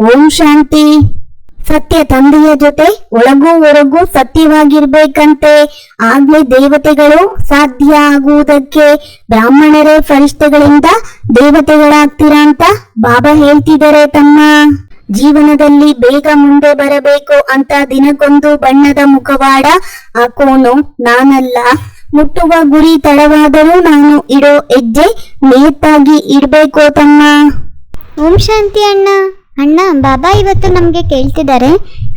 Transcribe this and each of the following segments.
ಓಂ ಶಾಂತಿ. ಸತ್ಯ ತಂದೆಯ ಜೊತೆ ಒಳಗೂ ಹೊರಗೂ ಸತ್ಯವಾಗಿರ್ಬೇಕಂತೆ. ಆಗ್ಲೇ ದೇವತೆಗಳು ಸಾಧ್ಯ ಆಗುವುದಕ್ಕೆ ಬ್ರಾಹ್ಮಣರೇ ಫರಿಷ್ಠೆಗಳಿಂದ ದೇವತೆಗಳಾಗ್ತೀರಾ ಅಂತ ಬಾಬಾ ಹೇಳ್ತಿದ್ದಾರೆ ತಮ್ಮ. ಜೀವನದಲ್ಲಿ ಬೇಗ ಮುಂದೆ ಬರಬೇಕು ಅಂತ ದಿನಕ್ಕೊಂದು ಬಣ್ಣದ ಮುಖವಾಡ ಹಾಕೋನು ನಾನಲ್ಲ. ಮುಟ್ಟುವ ಗುರಿ ತಡವಾದರೂ ನಾನು ಇಡೋ ಹೆಜ್ಜೆ ನೇತಾಗಿ ಇಡ್ಬೇಕು ತಮ್ಮ. ಓಂ ಶಾಂತಿ ಅಣ್ಣ. ಅಣ್ಣ, ಬಾಬಾ ಇವತ್ತು ನಮಗೆ ಕೇಳ್ತಿದ್ದಾರೆ,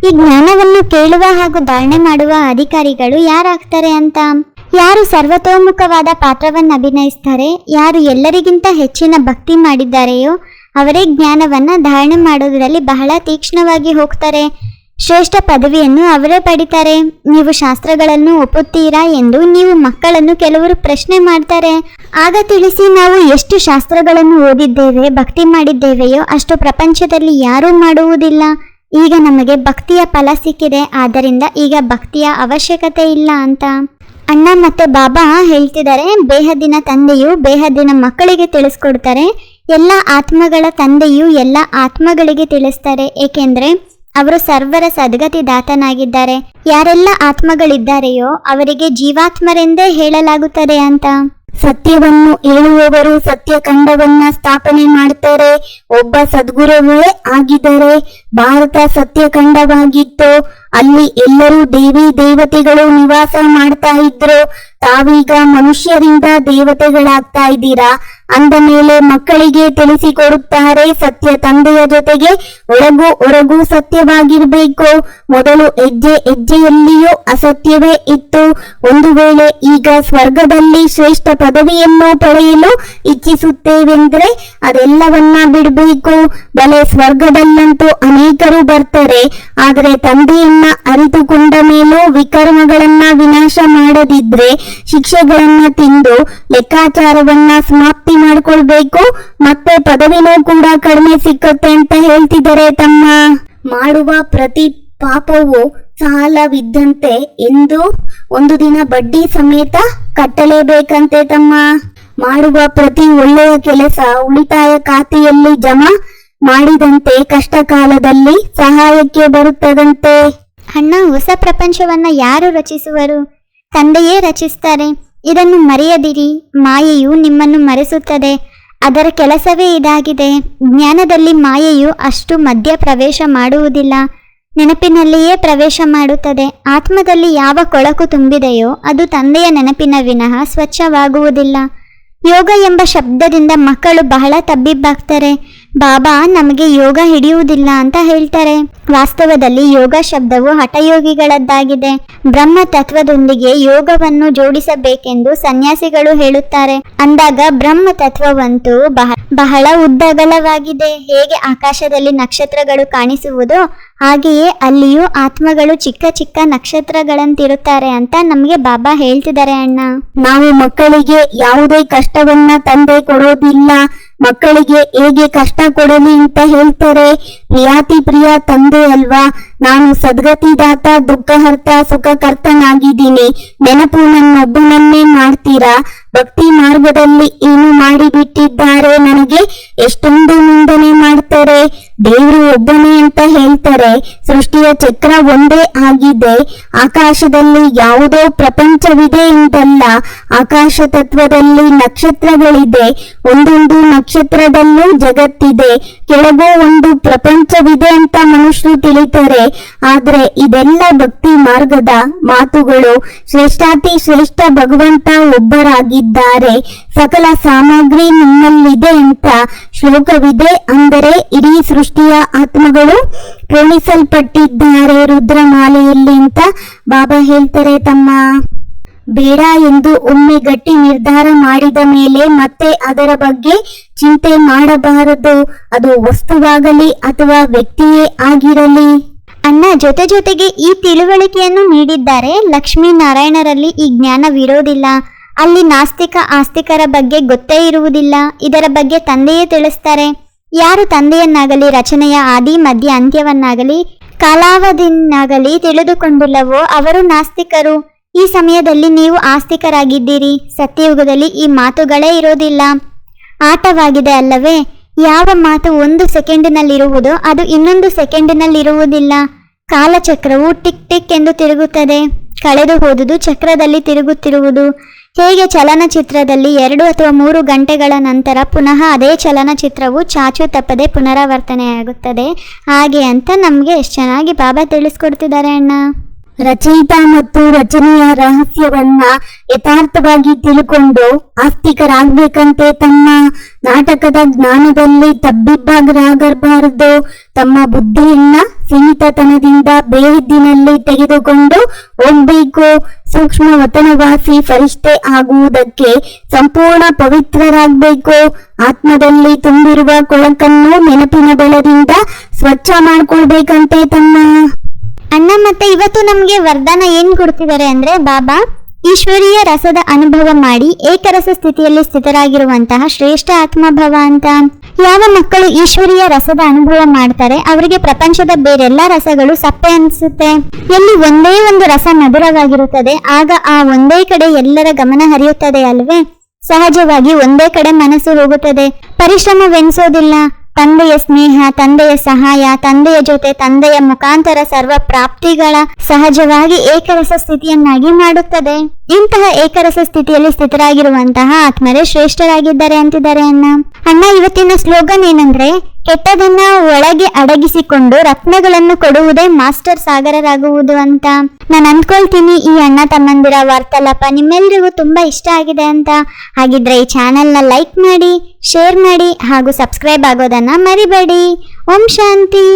ಈ ಜ್ಞಾನವನ್ನು ಕೇಳುವ ಹಾಗೂ ಧಾರಣೆ ಮಾಡುವ ಅಧಿಕಾರಿಗಳು ಯಾರಾಗ್ತಾರೆ ಅಂತ? ಯಾರು ಸರ್ವತೋಮುಖವಾದ ಪಾತ್ರವನ್ನು ಅಭಿನಯಿಸ್ತಾರೆ, ಯಾರು ಎಲ್ಲರಿಗಿಂತ ಹೆಚ್ಚಿನ ಭಕ್ತಿ ಮಾಡಿದ್ದಾರೆಯೋ, ಅವರೇ ಜ್ಞಾನವನ್ನು ಧಾರಣೆ ಮಾಡೋದರಲ್ಲಿ ಬಹಳ ತೀಕ್ಷ್ಣವಾಗಿ ಹೋಗ್ತಾರೆ. ಶ್ರೇಷ್ಠ ಪದವಿಯನ್ನು ಅವರೇ ಪಡಿತಾರೆ. ನೀವು ಶಾಸ್ತ್ರಗಳನ್ನು ಒಪ್ಪುತ್ತೀರಾ ಎಂದು ನೀವು ಮಕ್ಕಳನ್ನು ಕೆಲವರು ಪ್ರಶ್ನೆ ಮಾಡ್ತಾರೆ. ಆಗ ತಿಳಿಸಿ ನಾವು ಎಷ್ಟು ಶಾಸ್ತ್ರಗಳನ್ನು ಓದಿದ್ದೇವೆ, ಭಕ್ತಿ ಮಾಡಿದ್ದೇವೆಯೋ ಅಷ್ಟು ಪ್ರಪಂಚದಲ್ಲಿ ಯಾರೂ ಮಾಡುವುದಿಲ್ಲ. ಈಗ ನಮಗೆ ಭಕ್ತಿಯ ಫಲ ಸಿಕ್ಕಿದೆ, ಆದ್ದರಿಂದ ಈಗ ಭಕ್ತಿಯ ಅವಶ್ಯಕತೆ ಇಲ್ಲ ಅಂತ. ಅಣ್ಣ ಮತ್ತು ಬಾಬಾ ಹೇಳ್ತಿದ್ದಾರೆ ಬೇಹದ್ದಿನ ತಂದೆಯು ಬೇಹದ್ದಿನ ಮಕ್ಕಳಿಗೆ ತಿಳಿಸ್ಕೊಡ್ತಾರೆ. ಎಲ್ಲ ಆತ್ಮಗಳ ತಂದೆಯು ಎಲ್ಲ ಆತ್ಮಗಳಿಗೆ ತಿಳಿಸ್ತಾರೆ. ಏಕೆಂದ್ರೆ ಅವರು ಸರ್ವರ ಸದ್ಗತಿದಾತನಾಗಿದ್ದಾರೆ ಯಾರೆಲ್ಲ ಆತ್ಮಗಳಿದ್ದಾರೆಯೋ ಅವರಿಗೆ ಜೀವಾತ್ಮರೆಂದೇ ಹೇಳಲಾಗುತ್ತದೆ ಅಂತ. ಸತ್ಯವನ್ನು ಹೇಳುವವರು ಸತ್ಯ ಖಂಡವನ್ನ ಸ್ಥಾಪನೆ ಮಾಡ್ತಾರೆ. ಒಬ್ಬ ಸದ್ಗುರುವೇ ಆಗಿದ್ದಾರೆ ಭಾರತ ಸತ್ಯ ಖಂಡವಾಗಿತ್ತು ಅಲ್ಲಿ ಎಲ್ಲರೂ ದೇವಿ ದೇವತೆಗಳು ನಿವಾಸ ಮಾಡ್ತಾ ಇದ್ರು. ತಾವೀಗ ಮನುಷ್ಯರಿಂದ ದೇವತೆಗಳಾಗ್ತಾ ಇದ್ದೀರಾ? ಅಂದ ಮೇಲೆ ಮಕ್ಕಳಿಗೆ ತಿಳಿಸಿಕೊಡುತ್ತಾರೆ ಸತ್ಯ ತಂದೆಯ ಜೊತೆಗೆ ಒಳಗು ಹೊರಗೂ ಸತ್ಯವಾಗಿರ್ಬೇಕು. ಮೊದಲು ಹೆಜ್ಜೆ ಹೆಜ್ಜೆಯಲ್ಲಿಯೂ ಅಸತ್ಯವೇ ಇತ್ತು. ಒಂದು ವೇಳೆ ಈಗ ಸ್ವರ್ಗದಲ್ಲಿ ಶ್ರೇಷ್ಠ ಪದವಿಯನ್ನು ಪಡೆಯಲು ಇಚ್ಛಿಸುತ್ತೇವೆಂದ್ರೆ ಅದೆಲ್ಲವನ್ನ ಬಿಡಬೇಕು. ಬಲೆ ಸ್ವರ್ಗದಲ್ಲಂತೂ ಅನೇಕರು ಬರ್ತಾರೆ. ಆದರೆ ತಂದೆಯನ್ನ ಅರಿತುಕೊಂಡ ಮೇಲೂ ವಿಕರ್ಮಗಳನ್ನ ವಿನಾಶ ಮಾಡದಿದ್ರೆ ಶಿಕ್ಷೆಗಳನ್ನ ತಿಂದು ಲೆಕ್ಕಾಚಾರವನ್ನ ಸಮಾಪ್ತಿ ಮಾಡ್ಕೊಳ್ಬೇಕು, ಮತ್ತೆ ಪದವಿನೂ ಕೂಡ ಕಡಿಮೆ ಸಿಕ್ಕತ್ತೆ ಅಂತ ಹೇಳ್ತಿದ್ದಾರೆ ತಮ್ಮ. ಮಾಡುವ ಪ್ರತಿ ಪಾಪವು ಸಾಲವಿದ್ದಂತೆ ಎಂದು ಒಂದು ದಿನ ಬಡ್ಡಿ ಸಮೇತ ಕಟ್ಟಲೇಬೇಕಂತೆ ತಮ್ಮ. ಮಾಡುವ ಪ್ರತಿ ಒಳ್ಳೆಯ ಕೆಲಸ ಉಳಿತಾಯ ಖಾತೆಯಲ್ಲಿ ಜಮಾ ಮಾಡಿದಂತೆ ಕಷ್ಟ ಕಾಲದಲ್ಲಿ ಸಹಾಯಕ್ಕೆ ಬರುತ್ತದಂತೆ. ಅಣ್ಣ, ಹೊಸ ಪ್ರಪಂಚವನ್ನ ಯಾರು ರಚಿಸುವರು? ತಂದೆಯೇ ರಚಿಸ್ತಾರೆ. ಇದನ್ನು ಮರೆಯದಿರಿ. ಮಾಯೆಯು ನಿಮ್ಮನ್ನು ಮರೆಸುತ್ತದೆ. ಅದರ ಕೆಲಸವೇ ಇದಾಗಿದೆ. ಜ್ಞಾನದಲ್ಲಿ ಮಾಯೆಯು ಅಷ್ಟು ಮಧ್ಯ ಪ್ರವೇಶ ಮಾಡುವುದಿಲ್ಲ. ನೆನಪಿನಲ್ಲಿಯೇ ಪ್ರವೇಶ ಮಾಡುತ್ತದೆ. ಆತ್ಮದಲ್ಲಿ ಯಾವ ಕೊಳಕು ತುಂಬಿದೆಯೋ ಅದು ತಂದೆಯ ನೆನಪಿನ ವಿನಃ ಸ್ವಚ್ಛವಾಗುವುದಿಲ್ಲ. ಯೋಗ ಎಂಬ ಶಬ್ದದಿಂದ ಮಕ್ಕಳು ಬಹಳ ತಬ್ಬಿಬ್ಬಾಗ್ತಾರೆ. ಬಾಬಾ, ನಮಗೆ ಯೋಗ ಹಿಡಿಯುವುದಿಲ್ಲ ಅಂತ ಹೇಳ್ತಾರೆ. ವಾಸ್ತವದಲ್ಲಿ ಯೋಗ ಶಬ್ದವು ಹಠಯೋಗಿಗಳದ್ದಾಗಿದೆ. ಬ್ರಹ್ಮ ತತ್ವದೊಂದಿಗೆ ಯೋಗವನ್ನು ಜೋಡಿಸಬೇಕೆಂದು ಸನ್ಯಾಸಿಗಳು ಹೇಳುತ್ತಾರೆ. ಅಂದಾಗ ಬ್ರಹ್ಮ ತತ್ವವಂತೂ ಬಹ, ಬಹಳ ಉದ್ದಗಲವಾಗಿದೆ. ಹೇಗೆ ಆಕಾಶದಲ್ಲಿ ನಕ್ಷತ್ರಗಳು ಕಾಣಿಸುವುದು ಹಾಗೆಯೇ ಅಲ್ಲಿಯೂ ಆತ್ಮಗಳು ಚಿಕ್ಕ ಚಿಕ್ಕ ನಕ್ಷತ್ರಗಳಂತಿರುತ್ತಾರೆ ಅಂತ ನಮಗೆ ಬಾಬಾ ಹೇಳ್ತಿದ್ದಾರೆ ಅಣ್ಣ. ನಾವು ಮಕ್ಕಳಿಗೆ ಯಾವುದೇ ಕಷ್ಟವನ್ನ ತಂದೆ ಕೊಡೋದಿಲ್ಲ. ಮಕ್ಕಳಿಗೆ ಹೇಗೆ ಕಷ್ಟ ಕೊಡಲಿ ಅಂತ ಹೇಳ್ತಾರೆ. ಪ್ರಿಯಾತಿ ಪ್ರಿಯ ತಂದೆ ಅಲ್ವಾ? ನಾನು ಸದ್ಗತಿದಾತ, ದುಃಖಹರ್ತ, ಸುಖಕರ್ತನಾಗಿದ್ದೀನಿ. ನೆನಪು ನನ್ನೊಬ್ಬನನ್ನೇ ಮಾಡ್ತೀರಾ? ಭಕ್ತಿ ಮಾರ್ಗದಲ್ಲಿ ಏನು ಮಾಡಿಬಿಟ್ಟಿದ್ದಾರೆ ನನಗೆ? ಎಷ್ಟೊಂದು ನಿಂದನೆ ಮಾಡ್ತಾರೆ. ದೇವರು ಒಬ್ಬನೇ ಅಂತ ಹೇಳ್ತಾರೆ. ಸೃಷ್ಟಿಯ ಚಕ್ರ ಒಂದೇ ಆಗಿದೆ. ಆಕಾಶದಲ್ಲಿ ಯಾವುದೋ ಪ್ರಪಂಚವಿದೆ ಎಂದಲ್ಲ, ಆಕಾಶ ತತ್ವದಲ್ಲಿ ನಕ್ಷತ್ರಗಳಿದೆ. ಒಂದೊಂದು ನಕ್ಷತ್ರದಲ್ಲೂ ಜಗತ್ತಿದೆ. ಕೆಳಗೂ ಒಂದು ಪ್ರಪಂಚವಿದೆ ಅಂತ ಮನುಷ್ಯರು ತಿಳಿತಾರೆ, ಆದ್ರೆ ಇದೆಲ್ಲ ಭಕ್ತಿ ಮಾರ್ಗದ ಮಾತುಗಳು. ಶ್ರೇಷ್ಠಾತಿ ಶ್ರೇಷ್ಠ ಭಗವಂತ ಒಬ್ಬರಾಗಿದ್ದಾರೆ. ಸಕಲ ಸಾಮಗ್ರಿ ನಿಮ್ಮಲ್ಲಿದೆ ಅಂತ ಶ್ಲೋಕವಿದೆ. ಅಂದರೆ ಇಡೀ ಸೃಷ್ಟಿಯ ಆತ್ಮಗಳು ಪ್ರೇಮಿಸಲ್ಪಟ್ಟಿದ್ದಾರೆ ರುದ್ರಮಾಲೆಯಲ್ಲಿ ಅಂತ ಬಾಬಾ ಹೇಳ್ತಾರೆ ತಮ್ಮ ಬೇಡ ಎಂದು ಒಮ್ಮೆ ಗಟ್ಟಿ ನಿರ್ಧಾರ ಮಾಡಿದ ಮೇಲೆ ಮತ್ತೆ ಅದರ ಬಗ್ಗೆ ಚಿಂತೆ ಮಾಡಬಾರದು. ಅದು ವಸ್ತುವಾಗಲಿ ಅಥವಾ ವ್ಯಕ್ತಿಯೇ ಆಗಿರಲಿ. ಅಣ್ಣ, ಜೊತೆ ಜೊತೆಗೆ ಈ ತಿಳುವಳಿಕೆಯನ್ನು ನೀಡಿದ್ದಾರೆ ಲಕ್ಷ್ಮೀನಾರಾಯಣರಲ್ಲಿ ಈ ಜ್ಞಾನವಿರೋದಿಲ್ಲ ಅಲ್ಲಿ ನಾಸ್ತಿಕ ಆಸ್ತಿಕರ ಬಗ್ಗೆ ಗೊತ್ತೇ ಇರುವುದಿಲ್ಲ. ಇದರ ಬಗ್ಗೆ ತಂದೆಯೇ ತಿಳಿಸ್ತಾರೆ. ಯಾರು ತಂದೆಯನ್ನಾಗಲಿ, ರಚನೆಯ ಆದಿ, ಮಧ್ಯ, ಅಂತ್ಯವನ್ನಾಗಲಿ, ಕಾಲಾವಧಿಯನ್ನಾಗಲಿ ತಿಳಿದುಕೊಂಡಿಲ್ಲವೋ ಅವರು ನಾಸ್ತಿಕರು. ಈ ಸಮಯದಲ್ಲಿ ನೀವು ಆಸ್ತಿಕರಾಗಿದ್ದೀರಿ. ಸತ್ಯಯುಗದಲ್ಲಿ ಈ ಮಾತುಗಳೇ ಇರೋದಿಲ್ಲ. ಆಟವಾಗಿದೆ ಅಲ್ಲವೇ? ಯಾವ ಮಾತು ಒಂದು ಸೆಕೆಂಡಿನಲ್ಲಿರುವುದೋ ಅದು ಇನ್ನೊಂದು ಸೆಕೆಂಡಿನಲ್ಲಿರುವುದಿಲ್ಲ. ಕಾಲಚಕ್ರವು ಟಿಕ್ ಟಿಕ್ ಎಂದು ತಿರುಗುತ್ತದೆ. ಕಳೆದು ಹೋದುದು ಚಕ್ರದಲ್ಲಿ ತಿರುಗುತ್ತಿರುವುದು. ಹೇಗೆ ಚಲನಚಿತ್ರದಲ್ಲಿ ಎರಡು ಅಥವಾ ಮೂರು ಗಂಟೆಗಳ ನಂತರ ಪುನಃ ಅದೇ ಚಲನಚಿತ್ರವು ಚಾಚು ತಪ್ಪದೆ ಪುನರಾವರ್ತನೆಯಾಗುತ್ತದೆ? ಹಾಗೆ ಅಂತ ನಮಗೆ ಎಷ್ಟು ಚೆನ್ನಾಗಿ ಬಾಬಾ ತಿಳಿಸ್ಕೊಡ್ತಿದ್ದಾರೆ ಅಣ್ಣ. ರಚಯಿತ ಮತ್ತು ರಚನೆಯ ರಹಸ್ಯವನ್ನ ಯಥಾರ್ಥವಾಗಿ ತಿಳ್ಕೊಂಡು ಆಸ್ತಿಕರಾಗ್ಬೇಕಂತೆ ತಮ್ಮ ನಾಟಕದ ಜ್ಞಾನದಲ್ಲಿ ತಬ್ಬಿಬ್ಬಾಗರಾಗಬಾರದು. ತಮ್ಮ ಬುದ್ಧಿಯನ್ನ ಸೀಮಿತತನದಿಂದ ಬೇವಿದ್ದಿನಲ್ಲಿ ತೆಗೆದುಕೊಂಡು ಹೋಗ್ಬೇಕು. ಸೂಕ್ಷ್ಮ ವತನವಾಸಿ ಫರಿಷ್ಠೆ ಆಗುವುದಕ್ಕೆ ಸಂಪೂರ್ಣ ಪವಿತ್ರರಾಗಬೇಕು. ಆತ್ಮದಲ್ಲಿ ತುಂಬಿರುವ ಕೊಳಕನ್ನು ನೆನಪಿನ ಬೆಳದಿಂದ ಸ್ವಚ್ಛ ಮಾಡ್ಕೊಳ್ಬೇಕಂತೆ ತಮ್ಮ ಅಣ್ಣ, ಮತ್ತೆ ಇವತ್ತು ನಮಗೆ ವರದಾನ ಏನ್ ಕೊಡ್ತಿದ್ದಾರೆ ಅಂದ್ರೆ, ಬಾಬಾ, ಈಶ್ವರೀಯ ರಸದ ಅನುಭವ ಮಾಡಿ ಏಕರಸ ಸ್ಥಿತಿಯಲ್ಲಿ ಸ್ಥಿತರಾಗಿರುವಂತಹ ಶ್ರೇಷ್ಠ ಆತ್ಮಭವ ಅಂತ. ಯಾವ ಮಕ್ಕಳು ಈಶ್ವರೀಯ ರಸದ ಅನುಭವ ಮಾಡ್ತಾರೆ, ಅವರಿಗೆ ಪ್ರಪಂಚದ ಬೇರೆಲ್ಲ ರಸಗಳು ಸಪ್ಪೆ ಅನಿಸುತ್ತೆ. ಎಲ್ಲಿ ಒಂದೇ ಒಂದು ರಸ ಮಧುರವಾಗಿರುತ್ತದೆ, ಆಗ ಆ ಒಂದೇ ಕಡೆ ಎಲ್ಲರ ಗಮನ ಹರಿಯುತ್ತದೆ ಅಲ್ವೇ? ಸಹಜವಾಗಿ ಒಂದೇ ಕಡೆ ಮನಸ್ಸು ಹೋಗುತ್ತದೆ. ಪರಿಶ್ರಮವೆನಿಸೋದಿಲ್ಲ ತಂದೆಯ ಸ್ನೇಹ, ತಂದೆಯ ಸಹಾಯ, ತಂದೆಯ ಜೊತೆ ತಂದೆಯ ಮುಖಾಂತರ ಸರ್ವ ಪ್ರಾಪ್ತಿಗಳ ಸಹಜವಾಗಿ ಏಕರಸ ಸ್ಥಿತಿಯನ್ನಾಗಿ ಮಾಡುತ್ತದೆ. ಇಂತಹ ಏಕರಸ ಸ್ಥಿತಿಯಲ್ಲಿ ಸ್ಥಿತರಾಗಿರುವಂತಹ ಆತ್ಮರೇ ಶ್ರೇಷ್ಠರಾಗಿದ್ದಾರೆ ಅಂತಿದ್ದಾರೆ ಅಣ್ಣ. ಅಣ್ಣ, ಇವತ್ತಿನ ಸ್ಲೋಗನ್ ಏನಂದ್ರೆ, ಕೆಟ್ಟದನ್ನ ಒಳಗೆ ಅಡಗಿಸಿಕೊಂಡು ರತ್ನಗಳನ್ನು ಕೊಡುವುದೇ ಮಾಸ್ಟರ್ ಸಾಗರರಾಗುವುದು ಅಂತ. ನಾನು ಅಂದ್ಕೊಳ್ತೀನಿ, ಈ ಅಣ್ಣ ತಮ್ಮಂದಿರ ವಾರ್ತಾಲಾಪ ನಿಮ್ಮೆಲ್ರಿಗೂ ತುಂಬಾ ಇಷ್ಟ ಆಗಿದೆ ಅಂತ. ಹಾಗಿದ್ರೆ ಈ ಚಾನೆಲ್ನ ಲೈಕ್ ಮಾಡಿ ಶೇರ್ ಮಾಡಿ ಹಾಗೂ ಸಬ್ಸ್ಕ್ರೈಬ್ ಆಗೋದನ್ನು ಮರಿಬೇಡಿ. ಓಂ ಶಾಂತಿ.